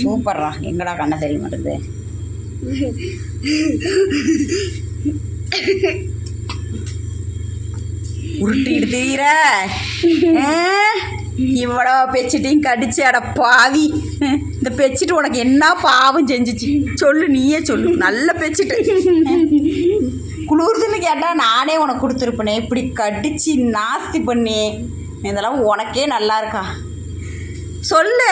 சூப்பர்ரா. எங்கடா கண்ண தெரிய மாட்டேங்குது உருட்டிட்டு தீர இவ்வளோ பெச்சிட்டையும் கடிச்சு அட பாவி. இந்த பெச்சிட்டு உனக்கு என்ன பாவம் செஞ்சுச்சு? சொல்லு நீயே சொல்லு. நல்ல பெச்சிட்டு குளிர்துன்னு கேட்டால் நானே உனக்கு கொடுத்துருப்பேனே. இப்படி கடிச்சு நாஸ்தி பண்ணி. இதெல்லாம் உனக்கே நல்லா இருக்கா? சொல்லு.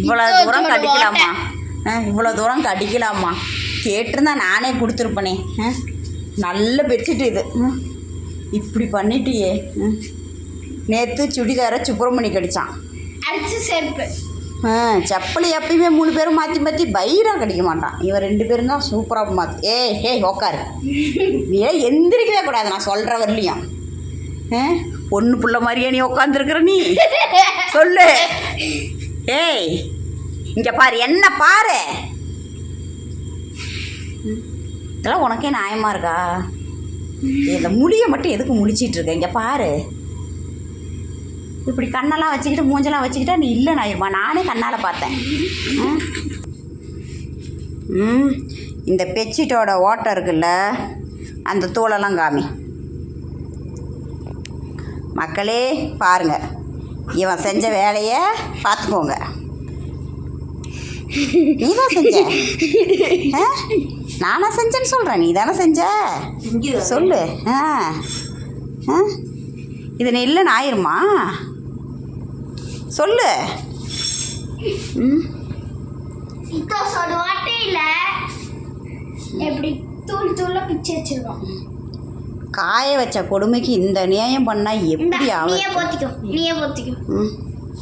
இவ்வளோ தூரம் கடிக்கலாமா? இவ்வளோ தூரம் கடிக்கலாமா? கேட்டிருந்தா நானே கொடுத்துருப்பேனே. நல்ல பெட்ஷீட் இது. இப்படி பண்ணிட்டியே. நேற்று சுடிதார சுப்பிரமணி கடிச்சான். அடிச்சு செருப்பு. ஆ செப்பல் எப்பயுமே மூணு பேரும் மாற்றி மாற்றி பயிராக கடிக்க மாட்டான். இவன் ரெண்டு பேரும் தான் சூப்பராக மாற்றி ஏய் ஏய் உக்காரு. நீ ஏன் எந்திரிக்கவே கூடாது. நான் சொல்கிற வரலையும். ஆ பொண்ணு புள்ள மாதிரியே நீ உட்காந்துருக்குற நீ. சொல்லு. ஏய் இங்கே பாரு என்ன பாரு? இதெல்லாம் உனக்கே நியாயமாக இருக்கா? இந்த முடியை மட்டும் எதுக்கு முடிச்சிட்டு இருக்க? இங்கே பாரு. இப்படி கண்ணெல்லாம் வச்சுக்கிட்டு மூஞ்செல்லாம் வச்சுக்கிட்டா நீ இல்லை நாயிருமா நானே கண்ணால் பார்த்தேன். ம்? இந்த பெட்ஷீட்டோட ஓட்டம் இருக்குல்ல அந்த தூளெல்லாம் காமி. மக்களே பாருங்க. இவன் செஞ்ச வேலையை பார்த்துக்கோங்க. நீ தான் செஞ்ச? நானா செஞ்சேன்னு சொல்கிறேன் நீ தானே செஞ்ச? சொல்லு. ஆ. இது நீ இல்லைன்னு ஆயிருமா? சொல்லு. ம். இப்போ சொடு வாட்டையில எப்படி தூள் தூள பிச்சு வச்சிருக்கோம். காய வச்ச கொடுமைக்கு இந்த நியாயம் பண்ணால் எப்படி ஆகும்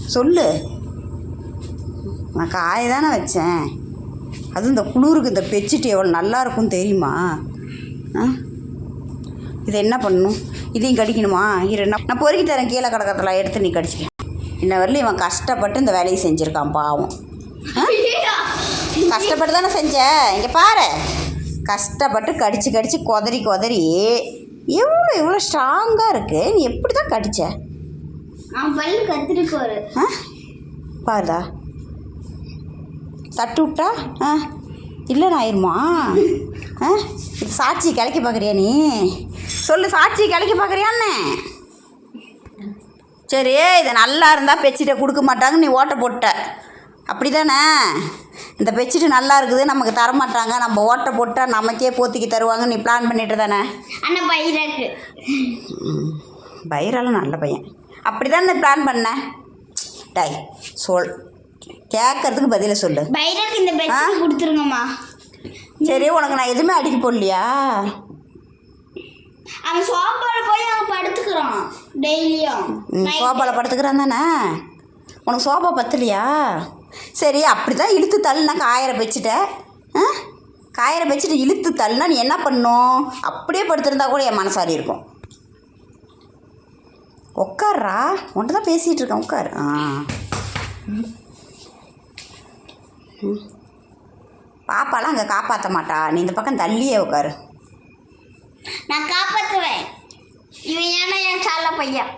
சொல்லு. நான் காய தானே வச்சேன். அதுவும் இந்த குளிருக்கு இந்த பெட்ஷீட் எவ்வளோ நல்லா இருக்கும் தெரியுமா? ஆ? இதை என்ன பண்ணணும்? இதையும் கடிக்கணுமா? இரு நான் பொறுக்கி தரேன் கீழே கிடக்கிறதுல எடுத்து நீ கடிச்சிக்க. இன்ன வரலையும் இவன் கஷ்டப்பட்டு இந்த வேலையை செஞ்சுருக்கான் பாவம். கஷ்டப்பட்டு தானே செஞ்ச? இங்கே பாரு. கஷ்டப்பட்டு கடிச்சு கடிச்சு கொதறி கொதறி எவ்வளோ எவ்வளோ ஸ்ட்ராங்காக இருக்கு? நீ எப்படி தான் கடிச்ச பல்லு கத்துட்டு போரு ஆ? பாருதா தட்டு விட்டா? ஆ? இல்லைன்னு ஆயிருமா? ஆ? சாட்சி கிளைக்க பார்க்குறியா நீ? சொல்லு சாட்சி கிளைக்க பார்க்குறியான்னு சரி இது நல்லா இருந்தால் பெட்ஷீட்டை கொடுக்க மாட்டாங்க நீ ஓட்ட போட்ட. அப்படி தானே இந்த பெட்ஷீட்டு நல்லா இருக்குது நமக்கு தர மாட்டாங்க நம்ம ஓட்டை போட்டால் நமக்கே போத்திக்கு தருவாங்க. நீ பிளான் பண்ணிட்டு தானே? அண்ணா பயிராக்கு பைராலும் நல்ல பையன். அப்படி தானே பிளான் பண்ணேன் டை சொல். கேட்கறதுக்கு பதிலை சொல்லு. பயிராக்கு இந்த பெட்ஷீட் கொடுத்துருங்கம்மா. சரி உனக்கு நான் எதுவுமே அடிக்க போடலையா? அவன் சோப்பால போய் அவன் படுத்துக்கிறான் டெய்லியும். சோபாவில் படுத்துக்கிறான் தானே? உனக்கு சோபா பத்தலையா? சரி அப்படி தான் இழுத்து தள்ளுனா காயரை வச்சுட்ட ஆ? காயரை வச்சுட்டு இழுத்து தள்ளுனா நீ என்ன பண்ணும்? அப்படியே படுத்திருந்தா கூட என் மனசாரி இருக்கும். உட்கார்றா உன்ட்ட தான் பேசிகிட்டு இருக்கேன் உட்கார் ஆ. பாப்பாலாம் அங்கே காப்பாற்ற மாட்டா. நீ இந்த பக்கம் தள்ளியே உட்காரு நான் காப்பாற்றுவேன் இவன் ஏன்னா என் சால பையன்.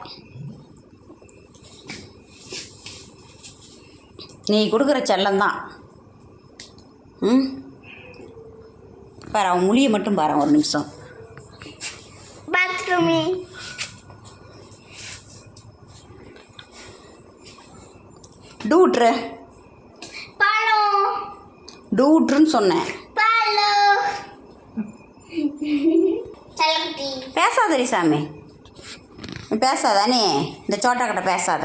நீ கொடுக்குற செல்லம்தான். ம்? பாரு அவன் மொழியை மட்டும் பாரு ஒரு நிமிஷம். பாத்ரூமி டூட்ரு பாலோ டூட்ருன்னு சொன்னேன். பேசாதடி சாமி. பேசாதானே? இந்த சோட்டா கிட்ட பேசாத.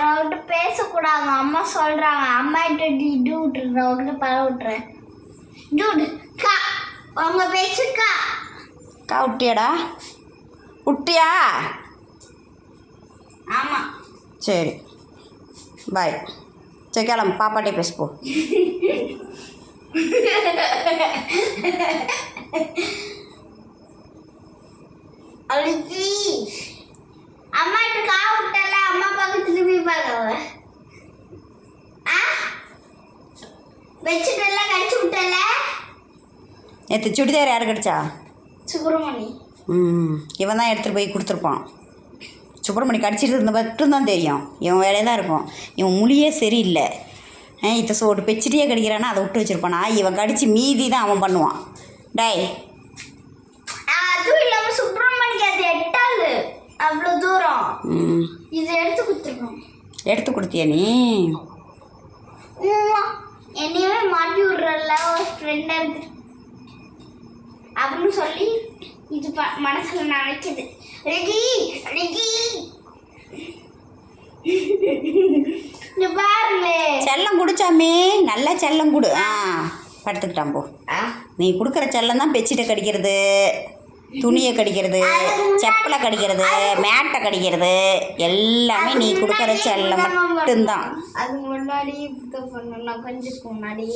விட்டு பேசக்கூடாது. அம்மா சொல்கிறாங்க அம்மா கிட்ட டி டூ விட்டுரு நான் விட்டு பழ விட்டுறேன். டூடு கா. உங்க பேச்சுக்கா கா. விட்டியாடா விட்டியா ஆமாம் சரி. பாய். சரி கிளம்பு. பாப்பாட்டே பேசுப்போ. அழுச்சி அம்மா கிட்ட கா விட்டால. அம்மா பக்கம் திரும்பி பார்க்கவ ஆ வச்சுட்டெல்லாம் கடிச்சு விட்டல நேற்று சுடிதார் யார் கிடச்சா? சுப்பிரமணி. ம் இவன் தான் எடுத்துகிட்டு போய் கொடுத்துருப்பான். சுப்பிரமணி கடிச்சிட்டு இருந்த மட்டும்தான் தெரியும். இவன் வேலையாக தான் இருக்கும் இவன் மொழியே சரியில்லை. இத்த சோட்டு பெச்சிட்டியே கடிக்கிறானா அதை விட்டு வச்சிருப்பானா? இவன் கடிச்சு மீதி தான் அவன் பண்ணுவான். டேய். அதுவும் இல்லாம சுப்பிரமணிக்கு அது எட்டாது. அவ்வளோ தூரம். இதை எடுத்து கொடுத்துருக்கோம் எடுத்து கொடுத்தியா நீ? மாட்டி விடுறல ஒரு ஃப்ரெண்டா அப்படின்னு சொல்லி இது மனசுல நினைக்குது ரெடி ரெடி. செல்லம் குடிச்சாமே நல்லா செல்லம் கொடு. ஆ படுத்துக்கிட்டான் போ. நீ கொடுக்குற செல்லம் தான் பெட்ஷீட்டை கடிக்கிறது. துணியை கடிக்கிறது செப்பலை கடிக்கிறது மேட்டை கடிக்கிறது எல்லாமே நீ கொடுக்குற செல்ல மட்டும்தான். அது முன்னாடி கொஞ்சம் முன்னாடி.